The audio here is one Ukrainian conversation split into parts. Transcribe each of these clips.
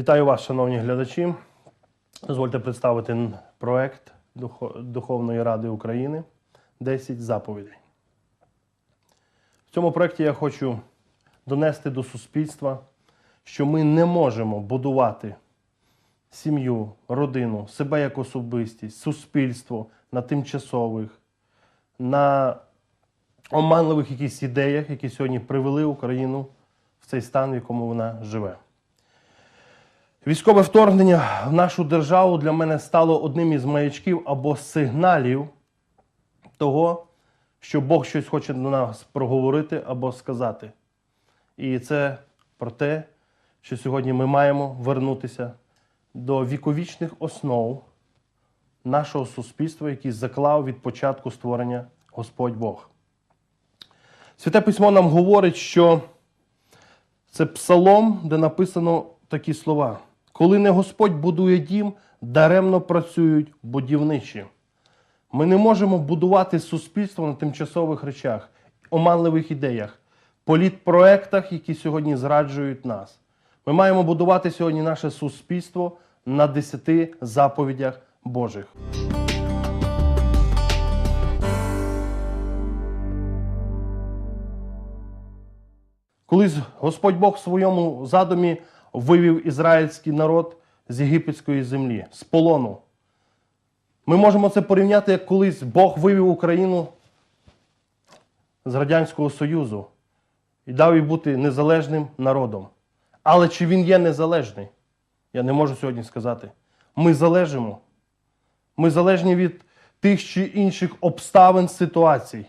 Вітаю вас, шановні глядачі. Дозвольте представити проект Духовної Ради України 10 заповідей. В цьому проєкті я хочу донести до суспільства, що ми не можемо будувати сім'ю, родину, себе як особистість, суспільство на тимчасових, на оманливих якісь ідеях, які сьогодні привели Україну в цей стан, в якому вона живе. Військове вторгнення в нашу державу для мене стало одним із маячків або сигналів того, що Бог щось хоче до нас проговорити або сказати. І це про те, що сьогодні ми маємо вернутися до віковічних основ нашого суспільства, які заклав від початку створення Господь Бог. Святе письмо нам говорить, що це псалом, де написано такі слова: коли не Господь будує дім, даремно працюють будівничі. Ми не можемо будувати суспільство на тимчасових речах, оманливих ідеях, політпроектах, які сьогодні зраджують нас. Ми маємо будувати сьогодні наше суспільство на десяти заповідях Божих. Колись Господь Бог в своєму задумі вивів ізраїльський народ з єгипетської землі, з полону. Ми можемо це порівняти, як колись Бог вивів Україну з Радянського Союзу і дав їй бути незалежним народом. Але чи він є незалежний? Я не можу сьогодні сказати. Ми залежимо. Ми залежні від тих чи інших обставин ситуацій.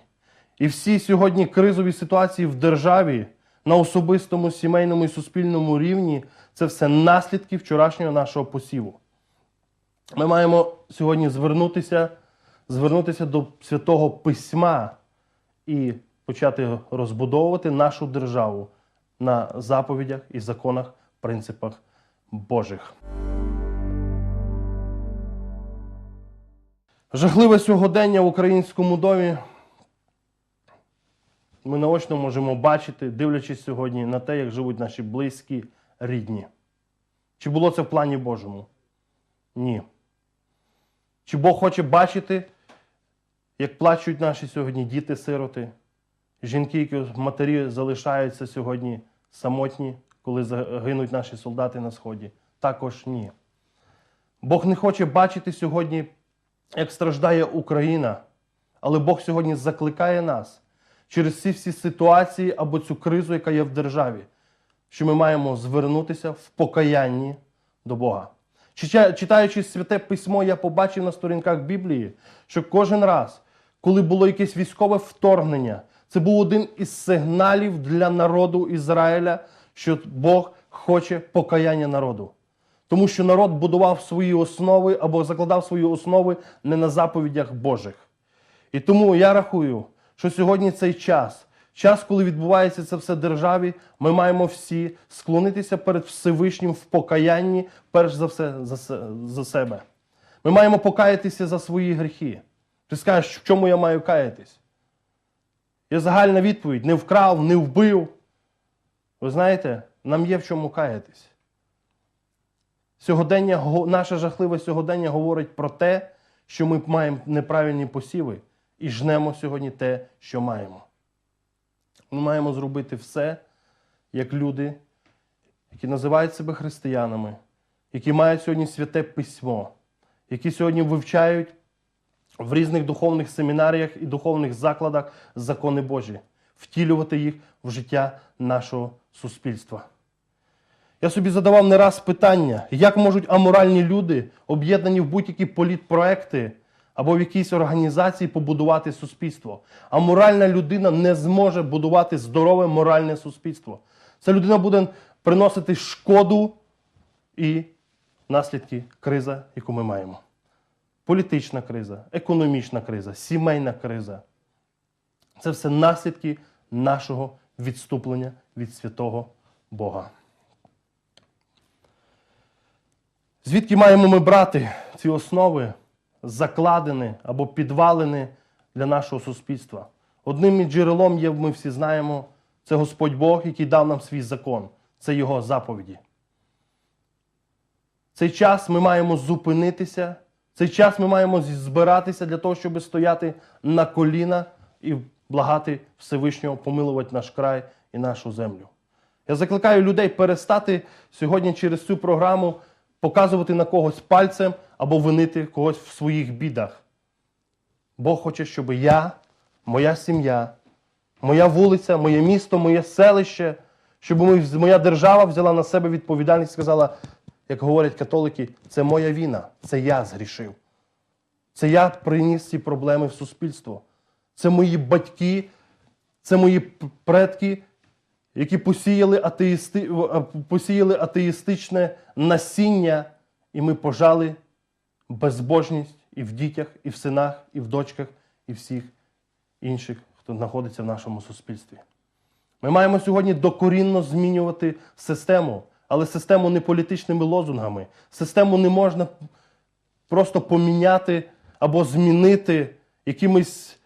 І всі сьогодні кризові ситуації в державі на особистому, сімейному і суспільному рівні це все наслідки вчорашнього нашого посіву. Ми маємо сьогодні звернутися, звернутися до святого письма і почати розбудовувати нашу державу на заповідях і законах, принципах Божих. Жахливе сьогодення в українському домі ми наочно можемо бачити, дивлячись сьогодні на те, як живуть наші близькі, рідні. Чи було це в плані Божому? Ні. Чи Бог хоче бачити, як плачуть наші сьогодні діти-сироти, жінки, які матері залишаються сьогодні самотні, коли загинуть наші солдати на сході? Також ні. Бог не хоче бачити сьогодні, як страждає Україна, але Бог сьогодні закликає нас через ці всі ситуації або цю кризу, яка є в державі, що ми маємо звернутися в покаянні до Бога. Читаючи святе письмо, я побачив на сторінках Біблії, що кожен раз, коли було якесь військове вторгнення, це був один із сигналів для народу Ізраїля, що Бог хоче покаяння народу. Тому що народ будував свої основи або закладав свої основи не на заповідях Божих. І тому я рахую, що сьогодні цей час, час, коли відбувається це все державі, ми маємо всі склонитися перед Всевишнім в покаянні, перш за все за, за себе. Ми маємо покаятися за свої гріхи. Ти скажеш, в чому я маю каятись? Є загальна відповідь: не вкрав, не вбив. Ви знаєте, нам є в чому каятись. Сьогодення, наше жахливе сьогодення говорить про те, що ми маємо неправильні посіви і жнемо сьогодні те, що маємо. Ми маємо зробити все, як люди, які називають себе християнами, які мають сьогодні святе письмо, які сьогодні вивчають в різних духовних семінаріях і духовних закладах закони Божі, втілювати їх в життя нашого суспільства. Я собі задавав не раз питання, як можуть аморальні люди, об'єднані в будь-які політпроекти або в якійсь організації, побудувати суспільство. Аморальна людина не зможе будувати здорове моральне суспільство. Ця людина буде приносити шкоду і наслідки криза, яку ми маємо. Політична криза, економічна криза, сімейна криза. Це все наслідки нашого відступлення від святого Бога. Звідки маємо ми брати ці основи, закладені або підвалини для нашого суспільства? Одним джерелом є, ми всі знаємо, це Господь Бог, який дав нам свій закон, це Його заповіді. цей час ми маємо зупинитися, цей час ми маємо збиратися для того, щоб стояти на коліна і благати Всевишнього помилувати наш край і нашу землю. Я закликаю людей перестати сьогодні через цю програму показувати на когось пальцем або винити когось в своїх бідах. Бог хоче, щоб я, моя сім'я, моя вулиця, моє місто, моє селище, щоб моя держава взяла на себе відповідальність і сказала, як говорять католики, це моя війна, це я згрішив. Це я приніс ці проблеми в суспільство. Це мої батьки, це мої предки, які посіяли, атеїсти... посіяли атеїстичне насіння, і ми пожали безбожність і в дітях, і в синах, і в дочках, і всіх інших, хто знаходиться в нашому суспільстві. Ми маємо сьогодні докорінно змінювати систему, але систему не політичними лозунгами. Систему не можна просто поміняти або змінити якимись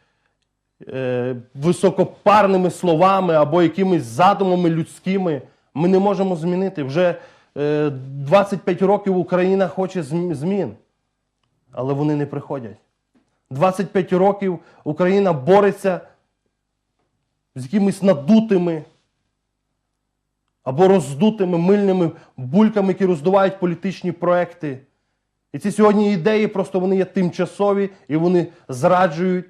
е, високопарними словами або якимись задумами людськими. Ми не можемо змінити. Вже е, 25 років Україна хоче змін, але вони не приходять. 25 років Україна бореться з якимись надутими або роздутими мильними бульками, які роздувають політичні проекти. І ці сьогодні ідеї просто вони є тимчасові і вони зраджують,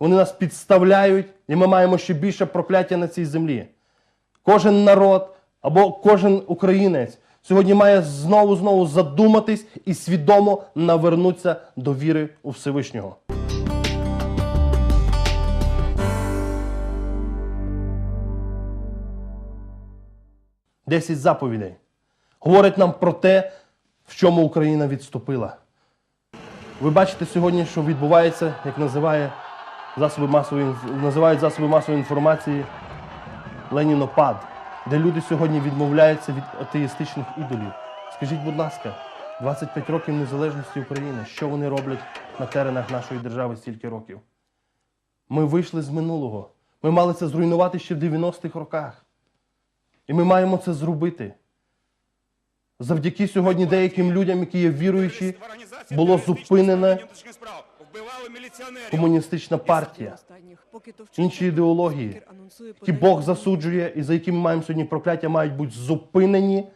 вони нас підставляють, і ми маємо ще більше прокляття на цій землі. Кожен народ або кожен українець сьогодні має знову знову задуматись і свідомо навернутися до віри у Всевишнього. Десять заповідей говорять нам про те, в чому Україна відступила. Ви бачите сьогодні, що відбувається, як називає засоби масової, називають засоби масової інформації Ленінопад, де люди сьогодні відмовляються від атеїстичних ідолів. Скажіть, будь ласка, 25 років незалежності України, що вони роблять на теренах нашої держави стільки років? Ми вийшли з минулого. Ми мали це зруйнувати ще в 90-х роках. І ми маємо це зробити. Завдяки сьогодні деяким людям, які є віруючі, було зупинене комуністична партія, інші ідеології, які Бог засуджує і за які ми маємо сьогодні прокляття, мають бути зупинені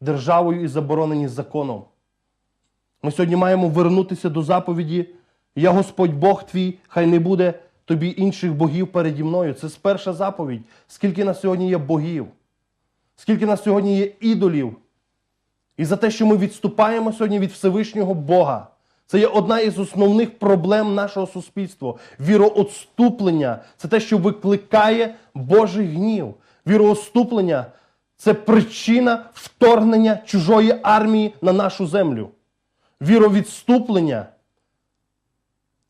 державою і заборонені законом. Ми сьогодні маємо вернутися до заповіді Я Господь Бог твій, хай не буде тобі інших богів переді мною. Це перша заповідь. Скільки на сьогодні є богів, скільки на сьогодні є ідолів. І за те, що ми відступаємо сьогодні від Всевишнього Бога. Це є одна із основних проблем нашого суспільства. Віроотступлення це те, що викликає Божий гнів. Віроотступлення це причина вторгнення чужої армії на нашу землю. Віровідступлення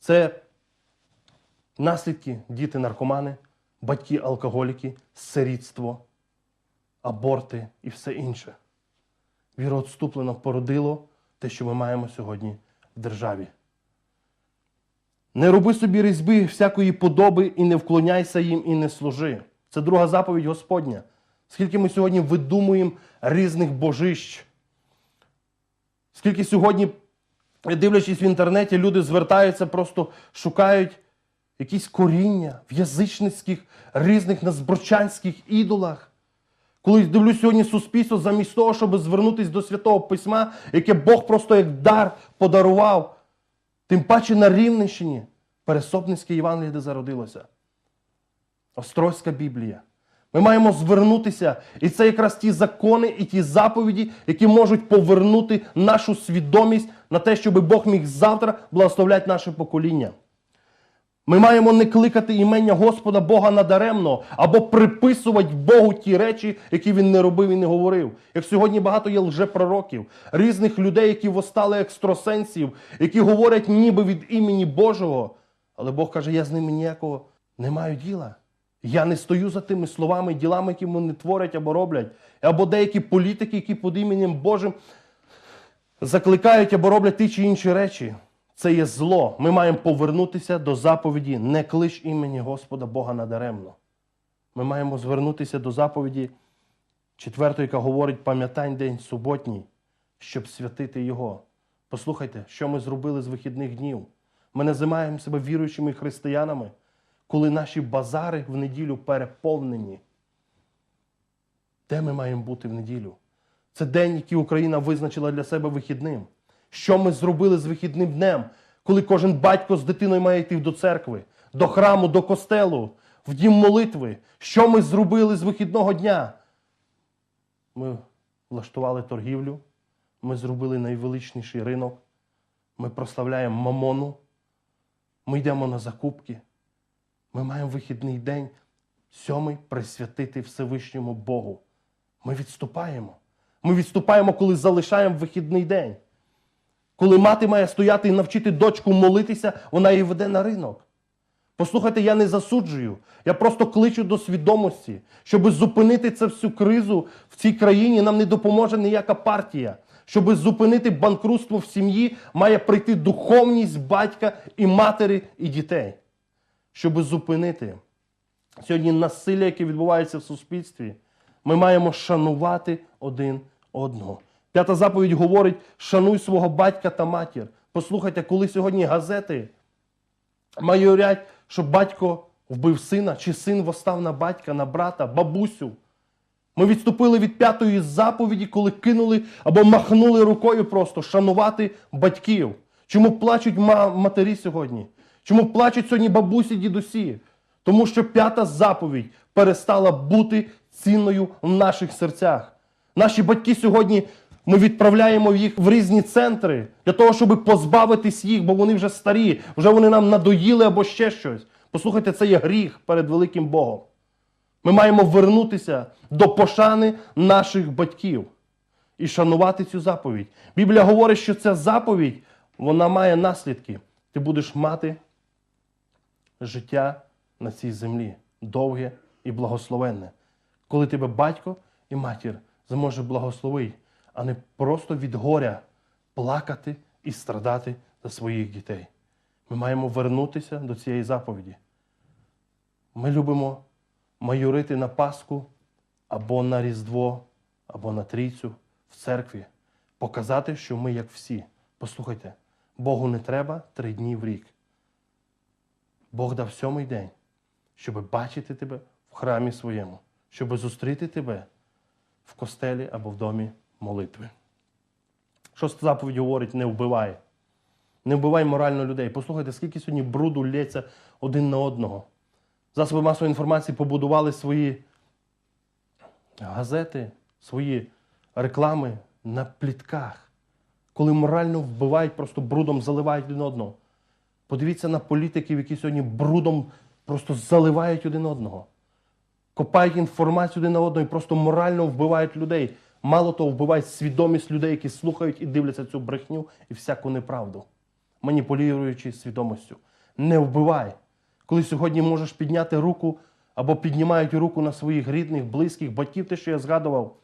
це наслідки діти наркомани, батьки алкоголіки, сирітство, аборти і все інше. Віроотступлено породило те, що ми маємо сьогодні державі. Не роби собі різьби всякої подоби і не вклоняйся їм і не служи. Це друга заповідь Господня. Скільки ми сьогодні видумуємо різних божищ. Скільки сьогодні, дивлячись в інтернеті, люди звертаються, просто шукають якісь коріння в язичницьких різних назброчанських ідолах. Коли дивлюсь сьогодні суспільство, замість того, щоб звернутися до Святого Письма, яке Бог просто як дар подарував, тим паче на Рівненщині, Пересопницьке Євангеліє, де зародилося. Острозька Біблія. Ми маємо звернутися, і це якраз ті закони і ті заповіді, які можуть повернути нашу свідомість на те, щоб Бог міг завтра благословляти наше покоління. Ми маємо не кликати імення Господа Бога надаремно або приписувати Богу ті речі, які він не робив і не говорив. Як сьогодні багато є лжепророків, різних людей, які восстали екстрасенсів, які говорять ніби від імені Божого. Але Бог каже, я з ними ніякого не маю діла. Я не стою за тими словами, ділами, які вони творять або роблять. Або деякі політики, які під іменем Божим закликають або роблять ті чи інші речі. Це є зло. Ми маємо повернутися до заповіді не клич імені Господа Бога надаремно. Ми маємо звернутися до заповіді четвертої, яка говорить пам'ятай день суботній. щоб святити Його. Послухайте, що ми зробили з вихідних днів. Ми називаємо себе віруючими християнами, коли наші базари в неділю переповнені. Де ми маємо бути в неділю? Це день, який Україна визначила для себе вихідним. Що ми зробили з вихідним днем, коли кожен батько з дитиною має йти до церкви, до храму, до костелу, в дім молитви? Що ми зробили з вихідного дня? Ми влаштували торгівлю, ми зробили найвеличніший ринок, ми прославляємо мамону, ми йдемо на закупки. Ми маємо вихідний день, сьомий присвятити Всевишньому Богу. Ми відступаємо. Ми відступаємо, коли залишаємо вихідний день. Коли мати має стояти і навчити дочку молитися, вона її веде на ринок. Послухайте, я не засуджую. Я просто кличу до свідомості, щоб зупинити цю всю кризу в цій країні, нам не допоможе ніяка партія. Щоб зупинити банкрутство в сім'ї, має прийти духовність батька і матері, і дітей. Щоб зупинити сьогодні насилля, яке відбувається в суспільстві, ми маємо шанувати один одного. П'ята заповідь говорить: шануй свого батька та матір. Послухайте, коли сьогодні газети майорять, що батько вбив сина, чи син восстав на батька, на брата, бабусю. Ми відступили від п'ятої заповіді, коли кинули або махнули рукою просто шанувати батьків. Чому плачуть ма- матері сьогодні? Чому плачуть сьогодні бабусі, дідусі? Тому що п'ята заповідь перестала бути цінною в наших серцях. Наші батьки сьогодні ми відправляємо їх в різні центри для того, щоб позбавитись їх, бо вони вже старі, вже вони нам надоїли або ще щось. Послухайте, це є гріх перед великим Богом. Ми маємо вернутися до пошани наших батьків і шанувати цю заповідь. Біблія говорить, що ця заповідь вона має наслідки. Ти будеш мати життя на цій землі довге і благословенне. Коли тебе батько і матір зможе благословити, а не просто від горя плакати і страдати за своїх дітей. Ми маємо вернутися до цієї заповіді. Ми любимо майорити на Пасху або на Різдво, або на Трійцю в церкві, показати, що ми як всі. Послухайте, Богу не треба три дні в рік. Бог дав сьомий день, щоб бачити тебе в храмі своєму, щоб зустріти тебе в костелі або в домі молитви. Шоста заповідь говорить, не вбивай. Не вбивай морально людей. Послухайте, скільки сьогодні бруду лється один на одного. Засоби масової інформації побудували свої газети, свої реклами на плітках, коли морально вбивають, просто брудом заливають один одного. Подивіться на політиків, які сьогодні брудом просто заливають один одного. Копають інформацію один на одного і просто морально вбивають людей. Мало того, вбивають свідомість людей, які слухають і дивляться цю брехню і всяку неправду, маніпулюючи свідомістю. Не вбивай. Коли сьогодні можеш підняти руку або піднімають руку на своїх рідних, близьких, батьків, те, що я згадував,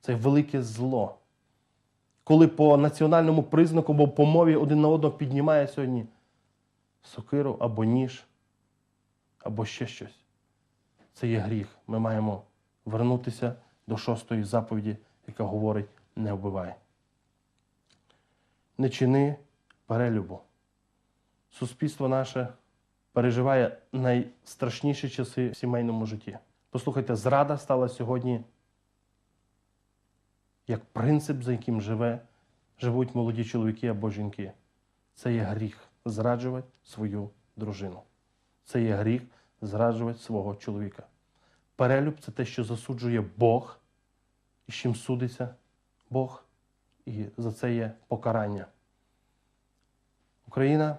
це велике зло. Коли по національному признаку або по мові один на одного піднімає сьогодні сокиру або ніж, або ще щось. Це є гріх. Ми маємо вернутися до шостої заповіді, яка говорить: не вбивай. Не чини перелюбу. Суспільство наше переживає найстрашніші часи в сімейному житті. Послухайте, зрада стала сьогодні як принцип, за яким живе, живуть молоді чоловіки або жінки. Це є гріх зраджувати свою дружину. Це є гріх зраджувати свого чоловіка. Перелюб це те, що засуджує Бог, з чим судиться Бог, і за це є покарання. Україна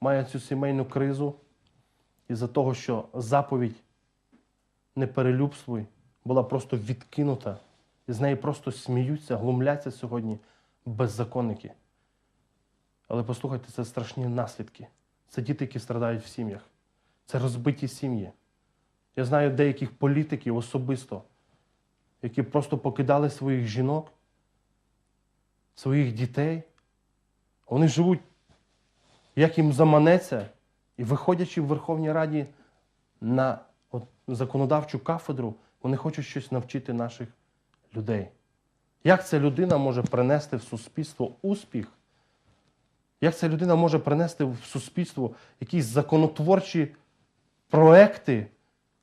має цю сімейну кризу із-за того, що заповідь не перелюбствуй була просто відкинута. І з неї просто сміються, глумляться сьогодні беззаконники. Але послухайте, це страшні наслідки. Це діти, які страдають в сім'ях. Це розбиті сім'ї. Я знаю деяких політиків особисто, які просто покидали своїх жінок, своїх дітей. Вони живуть, як їм заманеться, і виходячи в Верховній Раді на от, законодавчу кафедру, вони хочуть щось навчити наших людей. Як ця людина може принести в суспільство успіх? Як ця людина може принести в суспільство якісь законотворчі проекти,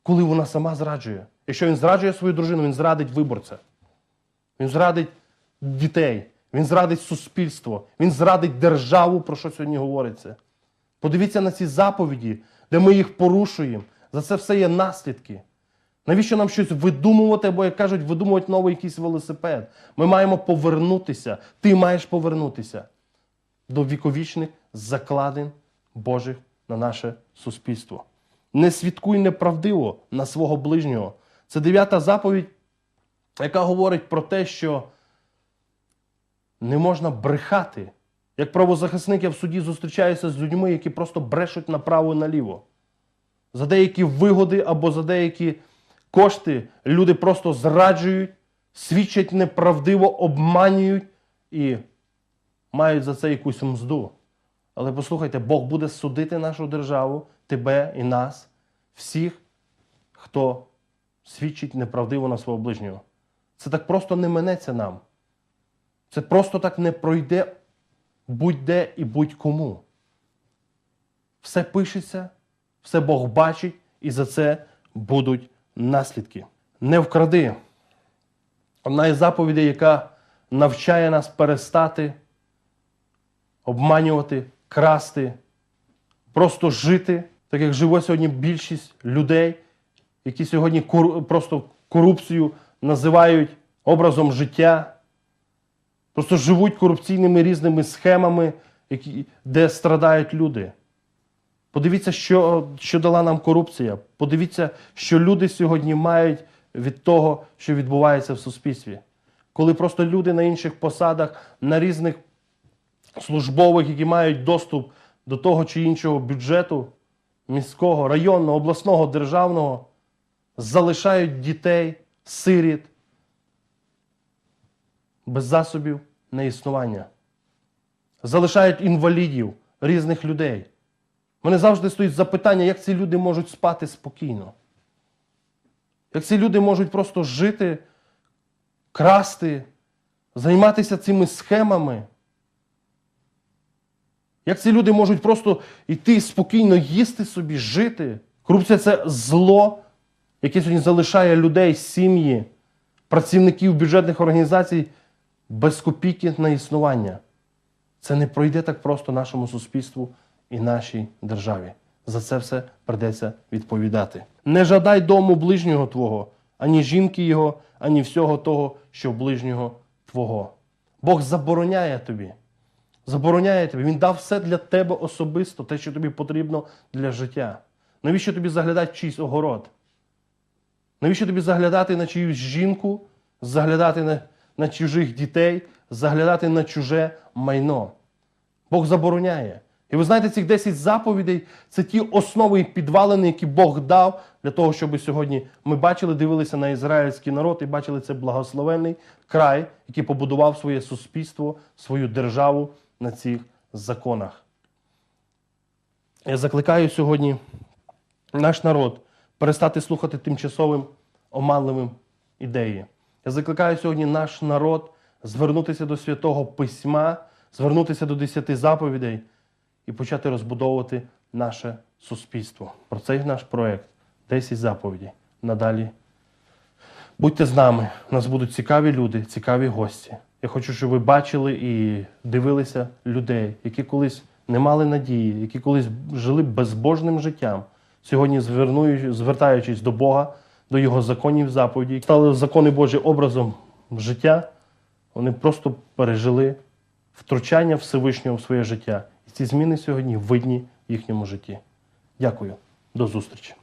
коли вона сама зраджує? Якщо він зраджує свою дружину, він зрадить виборця. Він зрадить дітей, він зрадить суспільство, він зрадить державу, про що сьогодні говориться. Подивіться на ці заповіді, де ми їх порушуємо. За це все є наслідки. Навіщо нам щось видумувати, або, як кажуть, видумувати новий якийсь велосипед? Ми маємо повернутися. Ти маєш повернутися до віковічних закладин Божих на наше суспільство. Не свідкуй неправдиво на свого ближнього. Це дев'ята заповідь, яка говорить про те, що не можна брехати. Як правозахисник я в суді зустрічаюся з людьми, які просто брешуть направо і наліво. За деякі вигоди або за деякі кошти люди просто зраджують, свідчать неправдиво, обманюють і мають за це якусь мзду. Але послухайте, Бог буде судити нашу державу, тебе і нас, всіх, хто свідчить неправдиво на свого ближнього. Це так просто не минеться нам. Це просто так не пройде будь-де і будь-кому. Все пишеться, все Бог бачить, і за це будуть наслідки. Не вкради. Одна із заповідей, яка навчає нас перестати обманювати, красти, просто жити, так як живе сьогодні більшість людей, які сьогодні кору- просто корупцію називають образом життя, просто живуть корупційними різними схемами, які, де страдають люди. Подивіться, що, що дала нам корупція. Подивіться, що люди сьогодні мають від того, що відбувається в суспільстві. Коли просто люди на інших посадах, на різних службових, які мають доступ до того чи іншого бюджету міського, районного, обласного, державного, залишають дітей, сиріт без засобів на існування. Залишають інвалідів, різних людей. Мене завжди стоїть запитання, як ці люди можуть спати спокійно. Як ці люди можуть просто жити, красти, займатися цими схемами. Як ці люди можуть просто йти спокійно їсти собі, жити? Корупція це зло, яке сьогодні залишає людей, сім'ї, працівників бюджетних організацій без копійки на існування. Це не пройде так просто нашому суспільству і нашій державі. За це все придеться відповідати. Не жадай дому ближнього твого, ані жінки його, ані всього того, що ближнього твого. Бог забороняє тобі. Забороняє тобі. Він дав все для тебе особисто, те, що тобі потрібно для життя. Навіщо тобі заглядати чийсь огород? Навіщо тобі заглядати на чиюсь жінку, заглядати на, на чужих дітей, заглядати на чуже майно? Бог забороняє. І ви знаєте, цих 10 заповідей це ті основи і підвалини, які Бог дав для того, щоб сьогодні ми бачили, дивилися на ізраїльський народ і бачили це благословенний край, який побудував своє суспільство, свою державу на цих законах. Я закликаю сьогодні наш народ перестати слухати тимчасовим оманливим ідеї. Я закликаю сьогодні наш народ звернутися до святого письма, звернутися до десяти заповідей і почати розбудовувати наше суспільство. Про цей наш проект 10 заповідей. Надалі. Будьте з нами. У нас будуть цікаві люди, цікаві гості. Я хочу, щоб ви бачили і дивилися людей, які колись не мали надії, які колись жили безбожним життям. Сьогодні, звертаючись до Бога, до Його законів заповіді, стали закони Божі образом життя, вони просто пережили втручання Всевишнього в своє життя. І ці зміни сьогодні видні в їхньому житті. Дякую. До зустрічі.